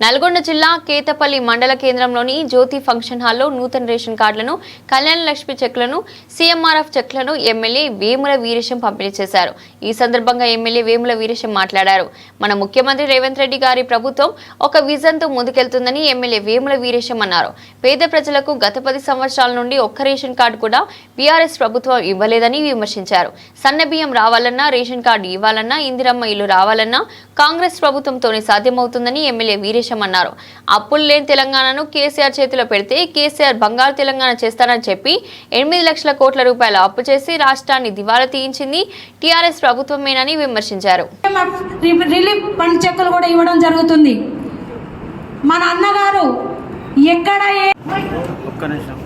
నల్గొండ జిల్లా కేతపల్లి మండల కేంద్రంలోని జ్యోతి ఫంక్షన్ హాల్లో నూతన రేషన్ కార్డులను కళ్యాణ లక్ష్మి చెక్లను సీఎంఆర్ఎఫ్ చెక్లను ఎమ్మెల్యే వేముల వీరేశం పంపిణీ చేశారు. ఈ సందర్భంగా ఎమ్మెల్యే వేముల వీరేశం మాట్లాడారు. మన ముఖ్యమంత్రి రేవంత్ రెడ్డి గారి ప్రభుత్వం ఒక విజన్తో ముందుకెళ్తుందని ఎమ్మెల్యే వేముల వీరేశం అన్నారు. పేద ప్రజలకు గత పది సంవత్సరాల నుండి ఒక్క రేషన్ కార్డు కూడా బీఆర్ఎస్ ప్రభుత్వం ఇవ్వలేదని విమర్శించారు. సన్న బియ్యం రావాలన్నా రేషన్ కార్డు ఇవ్వాలన్నా ఇందిరమ్మ ఇల్లు రావాలన్నా కాంగ్రెస్ ప్రభుత్వంతోనే సాధ్యమవుతుందని ఎమ్మెల్యే వీరేశం అన్నారు అప్పులు లేని తెలంగాణను కేసీఆర్ చేతిలో పెడితే కేసీఆర్ బంగారు తెలంగాణ చేస్తానని చెప్పి ఎనిమిది లక్షల కోట్ల రూపాయల అప్పు చేసి రాష్ట్రాన్ని దివాలా తీయించింది టీఆర్ఎస్ ప్రభుత్వమేనని విమర్శించారు. రి- రిలీఫ్ ఫండ్ చెక్కులు కూడా ఇవ్వడం జరుగుతుంది. మన అన్నగారు ఎక్కడ ఏ ఒక్క నిమిషం.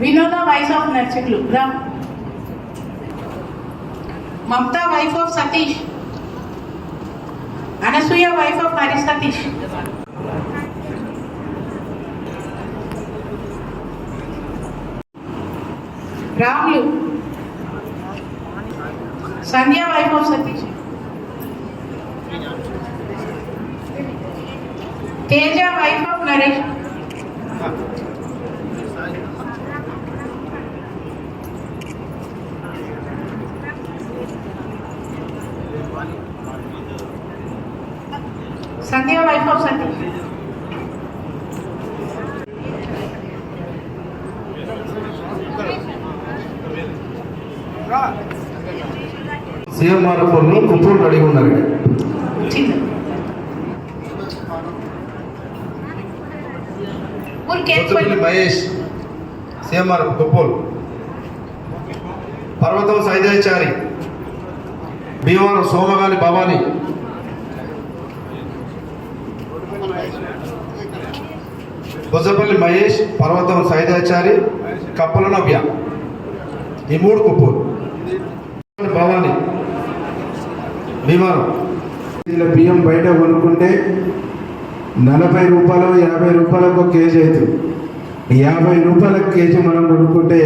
వినోద వైఫ్ ఆఫ్ నర్చకులు రా. Mamata wife of Satish. Anasuya wife of Hari Satish. Ramulu. Sandhya wife of Satish. Teja wife of Naresh Sandhya wife of Satish అడిగి ఉన్నారు చిన్న ఊరికే కొత్తపల్లి మహేష్ సీఎంఆర్ కుప్పూరు పర్వతం సైదాచారి భీమవరం సోమగాలి భవాని. కొత్తపల్లి మహేష్ పర్వతం సైదాచారి కప్పల నవ్య. ఈ మూడు కుప్పూరు భవాని. భీమవరం. బియ్యం బయట కొనుక్కుంటే నలభై రూపాయలు యాభై రూపాయలకు ఒక కేజీ అవుతుంది యాభై రూపాయల కేజీ మనం కొనుక్కుంటే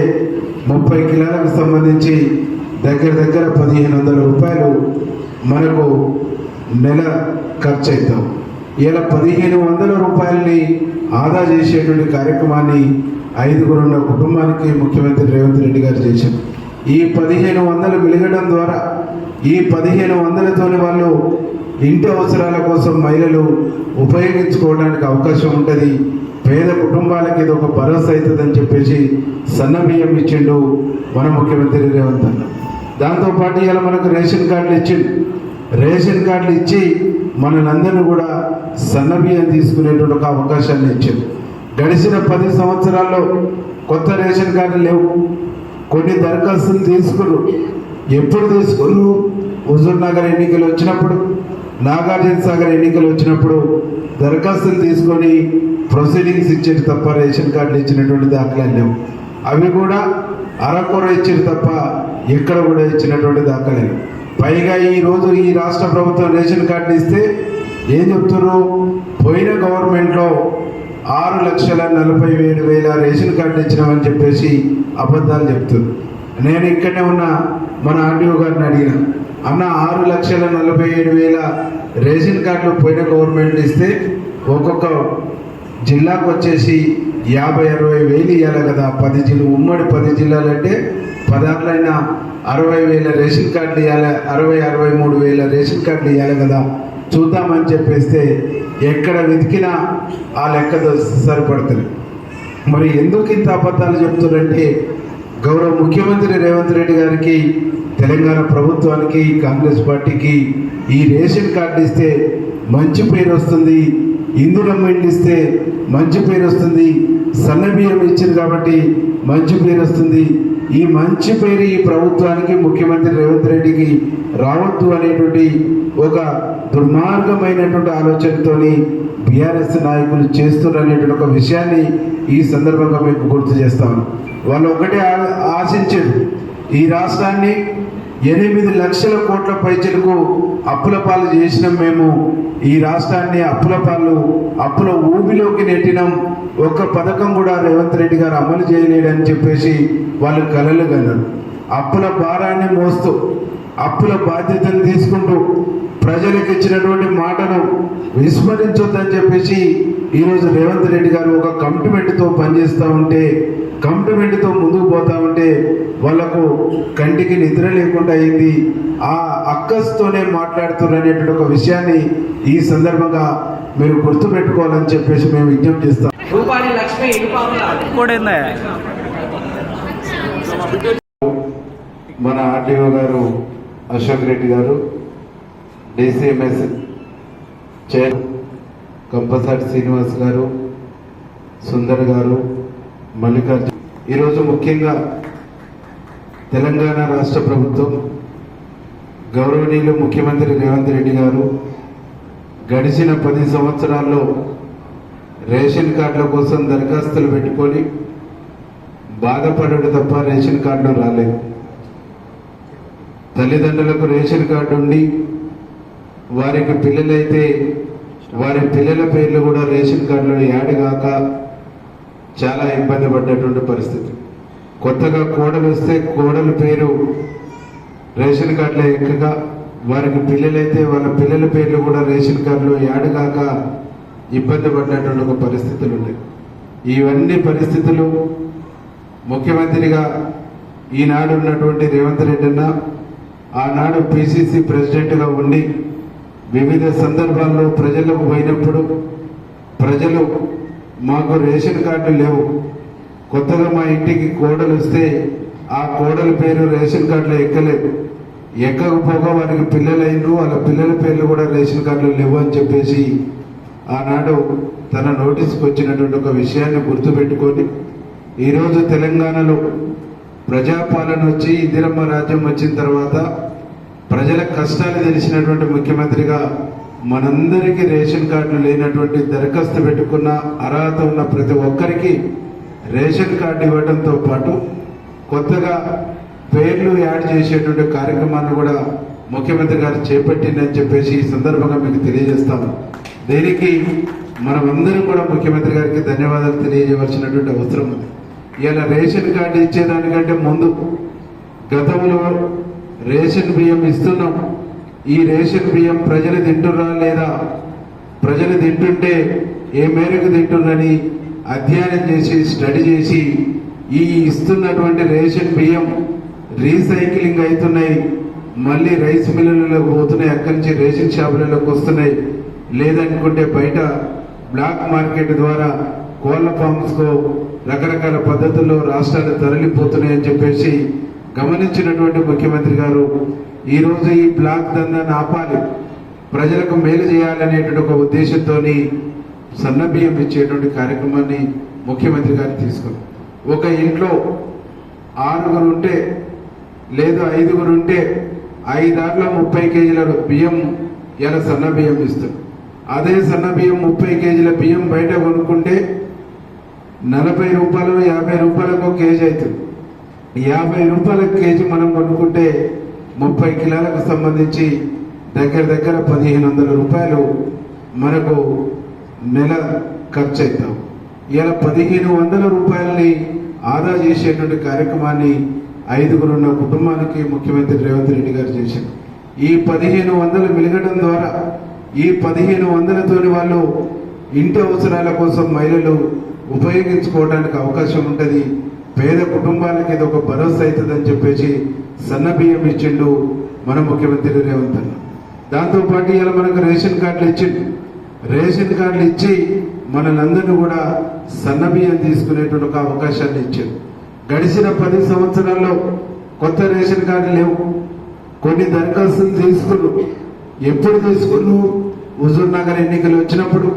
ముప్పై కిలోలకు సంబంధించి దగ్గర దగ్గర పదిహేను వందల రూపాయలు మనకు నెల ఖర్చు అవుతాం ఇలా పదిహేను వందల రూపాయలని ఆదా చేసేటువంటి కార్యక్రమాన్ని ఐదుగురున్న కుటుంబానికి ముఖ్యమంత్రి రేవంత్ రెడ్డి గారు చేశారు. ఈ పదిహేను వందలు మిలగడం ద్వారా ఈ పదిహేను వందలతోని వాళ్ళు ఇంటి అవసరాల కోసం మహిళలు ఉపయోగించుకోవడానికి అవకాశం ఉంటుంది. పేద కుటుంబాలకి ఇది ఒక భరోసా అవుతుందని చెప్పేసి సన్న బియ్యం ఇచ్చిండు మన ముఖ్యమంత్రి రేవంత్ అన్న. దాంతోపాటు ఇలా మనకు రేషన్ కార్డులు ఇచ్చిండు. రేషన్ కార్డులు ఇచ్చి మనలందరినీ కూడా సన్న బియ్యం తీసుకునేటువంటి ఒక అవకాశాన్ని ఇచ్చింది గడిచిన పది సంవత్సరాల్లో కొత్త రేషన్ కార్డులు లేవు. కొన్ని దరఖాస్తులు తీసుకురు ఎప్పుడు తీసుకురు హుజూర్ నగర్ ఎన్నికలు వచ్చినప్పుడు నాగార్జున సాగర్ ఎన్నికలు వచ్చినప్పుడు దరఖాస్తులు తీసుకొని ప్రొసీడింగ్స్ ఇచ్చేది తప్ప రేషన్ కార్డులు ఇచ్చినటువంటి దాఖలాలు లేవు. అవి కూడా అరకొర ఇచ్చేది తప్ప ఎక్కడ కూడా ఇచ్చినటువంటి దాఖలాలు పైగా ఈరోజు ఈ రాష్ట్ర ప్రభుత్వం రేషన్ కార్డులు ఇస్తే ఏం చెప్తున్నారు పోయిన గవర్నమెంట్లో ఆరు లక్షల నలభై ఏడు వేల రేషన్ కార్డు ఇచ్చినామని చెప్పేసి అబద్ధాలు చెప్తుంది నేను ఇక్కడనే ఉన్న మన ఆర్డీఓ గారిని అడిగిన. అన్న ఆరు లక్షల నలభై ఏడు వేల రేషన్ కార్డులు పోయిన గవర్నమెంట్ ఇస్తే ఒక్కొక్క జిల్లాకు వచ్చేసి యాభై అరవై వేలు ఇవ్వాలి కదా. పది జిల్లా ఉమ్మడి పది జిల్లాలంటే పదార్లైన అరవై వేల రేషన్ కార్డులు ఇవ్వాలి అరవై అరవై మూడు వేల రేషన్ కార్డులు ఇవ్వాలి కదా. చూద్దామని చెప్పేస్తే ఎక్కడ వెతికినా ఆ లెక్క సరిపడుతుంది. మరి ఎందుకు ఇంత అబద్ధాలు చెప్తున్నారంటే గౌరవ ముఖ్యమంత్రి రేవంత్ రెడ్డి గారికి తెలంగాణ ప్రభుత్వానికి కాంగ్రెస్ పార్టీకి ఈ రేషన్ కార్డు ఇస్తే మంచి పేరు వస్తుంది. ఇందులమ్మ ఇస్తే మంచి పేరు వస్తుంది. సన్న బియ్యం ఇచ్చింది కాబట్టి మంచి పేరు వస్తుంది. ఈ మంచి పేరు ఈ ప్రభుత్వానికి ముఖ్యమంత్రి రేవంత్ రెడ్డికి రావద్దు అనేటువంటి ఒక దుర్మార్గమైనటువంటి ఆలోచనతోని బీఆర్ఎస్ నాయకులు చేస్తున్నారనేటువంటి ఒక విషయాన్ని ఈ సందర్భంగా మీకు గుర్తు చేస్తాను. వాళ్ళు ఒకటే ఆశించారు. ఈ రాష్ట్రాన్ని ఎనిమిది లక్షల కోట్ల పైచలకు అప్పుల పాలు చేసినాం మేము. ఈ రాష్ట్రాన్ని అప్పుల పాలు అప్పుల ఊబిలోకి నెట్టినాం. ఒక్క పథకం కూడా రేవంత్ రెడ్డి గారు అమలు చేయలేడని చెప్పేసి వాళ్ళు కలలు కన్నారు. అప్పుల భారాన్ని మోస్తూ అప్పుల బాధ్యతను తీసుకుంటూ ప్రజలకు ఇచ్చినటువంటి మాటను విస్మరించొద్దని చెప్పేసి ఈరోజు రేవంత్ రెడ్డి గారు ఒక కమిట్మెంట్తో పనిచేస్తూ ఉంటే కమిట్మెంట్తో ముందుకు పోతా ఉంటే వాళ్ళకు కంటికి నిద్ర లేకుండా అయింది. ఆ అక్కస్తోనే మాట్లాడుతున్నారు అనేటువంటి ఒక విషయాన్ని ఈ సందర్భంగా మీరు గుర్తుపెట్టుకోవాలని చెప్పేసి మేము విజ్ఞప్తి చేస్తాం. మన ఆర్డీఓ గారు అశోక్ రెడ్డి గారు డిసిఎంఎస్ చైర్ కంపసాటి శ్రీనివాస్ గారు సుందర్ గారు మల్లికార్జున ఈరోజు ముఖ్యంగా తెలంగాణ రాష్ట్ర ప్రభుత్వం గౌరవనీయులు ముఖ్యమంత్రి రేవంత్ రెడ్డి గారు గడిచిన పది సంవత్సరాల్లో రేషన్ కార్డుల కోసం దరఖాస్తులు పెట్టుకొని బాధపడడు తప్ప రేషన్ కార్డు రాలేదు. తల్లిదండ్రులకు రేషన్ కార్డు ఉండి వారికి పిల్లలైతే వారి పిల్లల పేర్లు కూడా రేషన్ కార్డులో యాడ్ కాక చాలా ఇబ్బంది పడ్డటువంటి పరిస్థితి. కొత్తగా కోడలు వస్తే కోడల పేరు రేషన్ కార్డులో ఎక్కగా వారికి పిల్లలైతే వాళ్ళ పిల్లల పేర్లు కూడా రేషన్ కార్డులో యాడ్ కాక ఇబ్బంది పడ్డటువంటి ఒక పరిస్థితులు ఉన్నాయి. ఇవన్నీ పరిస్థితులు ముఖ్యమంత్రిగా ఈనాడు ఉన్నటువంటి రేవంత్ రెడ్డి అన్న ఆనాడు పిసిసి ప్రెసిడెంట్గా ఉండి వివిధ సందర్భాల్లో ప్రజలకు పోయినప్పుడు ప్రజలు మాకు రేషన్ కార్డు లేవు. కొత్తగా మా ఇంటికి కోడలు వస్తే ఆ కోడల పేరు రేషన్ కార్డులో ఎక్కలేదు. ఎక్కకపోగా వారికి పిల్లలైనరు వాళ్ళ పిల్లల పేర్లు కూడా రేషన్ కార్డులు లేవు అని చెప్పేసి ఆనాడు తన నోటీస్కి వచ్చినటువంటి ఒక విషయాన్ని గుర్తుపెట్టుకొని ఈరోజు తెలంగాణలో ప్రజాపాలన వచ్చి ఇందిరమ్మ రాజ్యం వచ్చిన తర్వాత ప్రజల కష్టాలు తెలిసినటువంటి ముఖ్యమంత్రిగా మనందరికీ రేషన్ కార్డులు లేనటువంటి దరఖాస్తు పెట్టుకున్న అర్హత ఉన్న ప్రతి ఒక్కరికి రేషన్ కార్డు ఇవ్వడంతో పాటు కొత్తగా పేర్లు యాడ్ చేసేటువంటి కార్యక్రమాన్ని కూడా ముఖ్యమంత్రి గారు చేపట్టిందని చెప్పేసి ఈ సందర్భంగా మీకు తెలియజేస్తాము. దీనికి మనమందరం కూడా ముఖ్యమంత్రి గారికి ధన్యవాదాలు తెలియజేయవలసినటువంటి అవసరం ఉంది. ఇలా రేషన్ కార్డు ఇచ్చేదానికంటే ముందు గతంలో రేషన్ బియ్యం ఇస్తున్నాం. ఈ రేషన్ బియ్యం ప్రజలు తింటున్నా లేదా? ప్రజలు తింటుంటే ఏ మేరకు తింటున్నని అధ్యయనం చేసి స్టడీ చేసి ఈ ఇస్తున్నటువంటి రేషన్ బియ్యం రీసైక్లింగ్ అవుతున్నాయి. మళ్ళీ రైస్ మిల్లులకు పోతున్నాయి. అక్కడి నుంచి రేషన్ షాపులలోకి వస్తున్నాయి. లేదనుకుంటే బయట బ్లాక్ మార్కెట్ ద్వారా కోళ్ళ ఫామ్స్తో రకరకాల పద్ధతుల్లో రాష్ట్రాలు తరలిపోతున్నాయని చెప్పేసి గమనించినటువంటి ముఖ్యమంత్రి గారు ఈరోజు ఈ బ్లాక్ దందాన్ని ఆపాలి. ప్రజలకు మేలు చేయాలనేటువంటి ఒక ఉద్దేశంతో సన్న బియ్యం ఇచ్చేటువంటి కార్యక్రమాన్ని ముఖ్యమంత్రి గారు తీసుకుని ఒక ఇంట్లో ఆరుగురు ఉంటే లేదు ఐదుగురు ఉంటే ఐదార్ల ముప్పై కేజీల బియ్యం ఇలా సన్న బియ్యం ఇస్తారు. అదే సన్న బియ్యం ముప్పై కేజీల బియ్యం బయట కొనుక్కుంటే నలభై రూపాయలు యాభై రూపాయలకు కేజీ అవుతుంది. యాభై రూపాయలకు కేజీ మనం కొనుక్కుంటే ముప్పై కిలోలకు సంబంధించి దగ్గర దగ్గర పదిహేను వందల రూపాయలు మనకు నెల ఖర్చు అవుతాం ఇలా పదిహేను వందల రూపాయలని ఆదా చేసేటువంటి కార్యక్రమాన్ని ఐదుగురున్న కుటుంబానికి ముఖ్యమంత్రి రేవంత్ రెడ్డి గారు చేశారు. ఈ పదిహేను వందలు మిలగడం ద్వారా ఈ పదిహేను వందలతోని వాళ్ళు ఇంటి అవసరాల కోసం మహిళలు ఉపయోగించుకోవడానికి అవకాశం ఉంటుంది. పేద కుటుంబాలకి ఇది ఒక భరోసా అవుతుందని చెప్పేసి సన్న బియ్యం ఇచ్చిండు మన ముఖ్యమంత్రి రేవంత్ అన్న. దాంతోపాటు ఇలా మనకు రేషన్ కార్డులు ఇచ్చిండు. రేషన్ కార్డులు ఇచ్చి మనలందరినీ కూడా సన్న బియ్యం తీసుకునేటువంటి ఒక అవకాశాన్ని ఇచ్చారు. గడిచిన పది సంవత్సరాల్లో కొత్త రేషన్ కార్డు లేవు. కొన్ని దరఖాస్తులు తీసుకున్నాం. ఎప్పుడు తీసుకున్నాం? హుజూర్ నగర్ ఎన్నికలు వచ్చినప్పుడు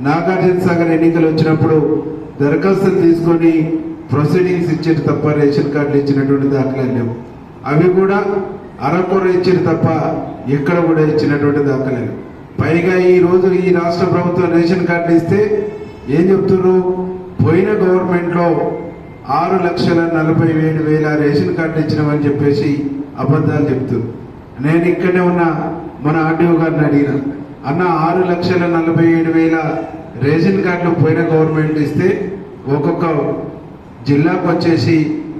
నాగార్జున సాగర్ ఎన్నికలు వచ్చినప్పుడు దరఖాస్తులు తీసుకొని ప్రొసీడింగ్స్ ఇచ్చారు తప్ప రేషన్ కార్డులు ఇచ్చినటువంటి దాఖలాలు లేవు. అవి కూడా అరకొర ఇచ్చారు తప్ప ఎక్కడ కూడా ఇచ్చినటువంటి దాఖలాలు పైగా ఈ రోజు ఈ రాష్ట్ర ప్రభుత్వం రేషన్ కార్డులు ఇస్తే ఏం చెప్తున్నారు పోయిన గవర్నమెంట్లో ఆరు లక్షల నలభై ఏడు వేల రేషన్ కార్డులు ఇచ్చినామని చెప్పేసి అబద్ధాలు చెప్తారు నేను ఇక్కడే ఉన్న మన ఆర్డీఓ గారిని అడిగిన అన్న ఆరు లక్షల నలభై ఏడు వేల రేషన్ కార్డులు పోయిన గవర్నమెంట్ ఇస్తే ఒక్కొక్క జిల్లాకు వచ్చేసి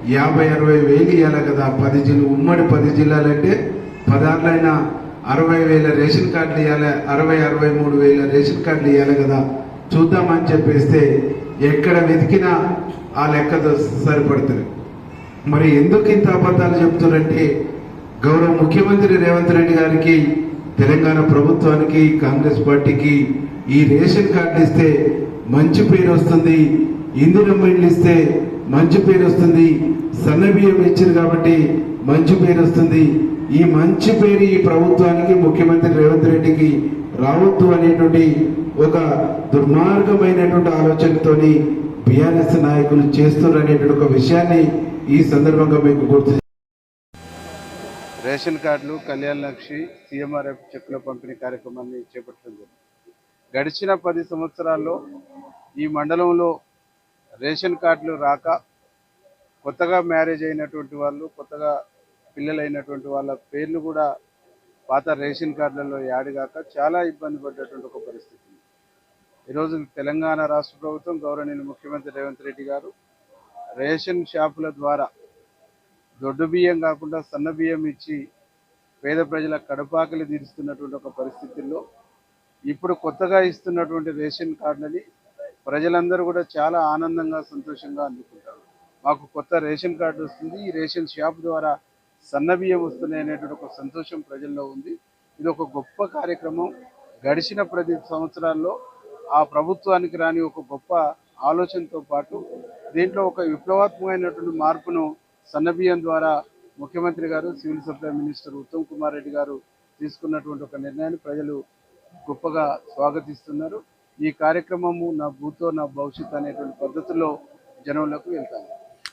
యాభై అరవై వేలు ఇవ్వాలి కదా. పది జిల్లా ఉమ్మడి పది జిల్లాలంటే పదార్లైన అరవై వేల రేషన్ కార్డులు ఇవ్వాలి అరవై అరవై మూడు వేల రేషన్ కార్డులు ఇవ్వాలి కదా. చూద్దామని చెప్పేస్తే ఎక్కడ వెతికినా ఆ లెక్క సరిపడుతుంది. మరి ఎందుకు ఇంత అబద్ధాలు చెప్తున్నారంటే గౌరవ ముఖ్యమంత్రి రేవంత్ రెడ్డి గారికి తెలంగాణ ప్రభుత్వానికి కాంగ్రెస్ పార్టీకి ఈ రేషన్ కార్డు ఇస్తే మంచి పేరు వస్తుంది. ఇందిరమ్మ ఇల్లు ఇస్తే మంచి పేరు వస్తుంది. సన్న బియ్యం ఇచ్చింది కాబట్టి మంచి పేరు వస్తుంది. ఈ మంచి పేరు ఈ ప్రభుత్వానికి ముఖ్యమంత్రి రేవంత్ రెడ్డికి రావద్దు అనేటువంటి ఒక దుర్మార్గమైనటువంటి ఆలోచనతోని బీఆర్ఎస్ నాయకులు చేస్తున్నారు ఒక విషయాన్ని ఈ సందర్భంగా మీకు గుర్తు రేషన్ కార్డులు కళ్యాణ లక్ష్మి సీఎంఆర్ఎఫ్ చెక్కుల పంపిణీ కార్యక్రమాన్ని చేపట్టడం జరిగింది. గడిచిన పది సంవత్సరాల్లో ఈ మండలంలో రేషన్ కార్డులు రాక కొత్తగా మ్యారేజ్ అయినటువంటి వాళ్ళు కొత్తగా పిల్లలైనటువంటి వాళ్ళ పేర్లు కూడా పాత రేషన్ కార్డులలో యాడ్ కాక చాలా ఇబ్బంది పడ్డటువంటి ఒక పరిస్థితి. ఈరోజు తెలంగాణ రాష్ట్ర ప్రభుత్వం గౌరవనీయులు ముఖ్యమంత్రి రేవంత్ రెడ్డి గారు రేషన్ షాపుల ద్వారా దొడ్డు బియ్యం కాకుండా సన్న బియ్యం ఇచ్చి పేద ప్రజల కడపాకలు తీరుస్తున్నటువంటి ఒక పరిస్థితుల్లో ఇప్పుడు కొత్తగా ఇస్తున్నటువంటి రేషన్ కార్డులని ప్రజలందరూ కూడా చాలా ఆనందంగా సంతోషంగా అందుకుంటారు. మాకు కొత్త రేషన్ కార్డు వస్తుంది. ఈ రేషన్ షాప్ ద్వారా సన్నబియ్యం వస్తున్నాయి అనేటువంటి ఒక సంతోషం ప్రజల్లో ఉంది. ఇది ఒక గొప్ప కార్యక్రమం. గడిచిన ప్రతి సంవత్సరాల్లో ఆ ప్రభుత్వానికి రాని ఒక గొప్ప ఆలోచనతో పాటు దీంట్లో ఒక విప్లవాత్మకమైనటువంటి మార్పును సన్నబియ్యం ద్వారా ముఖ్యమంత్రి గారు civil supply minister Uttam Kumar Reddy గారు తీసుకున్నటువంటి ఒక నిర్ణయాన్ని ప్రజలు గొప్పగా స్వాగతిస్తున్నారు. ఈ కార్యక్రమము నా భూతో నా భవిష్యత్ అనేటువంటి పద్ధతిలో జనంలోకి వెళ్తాను.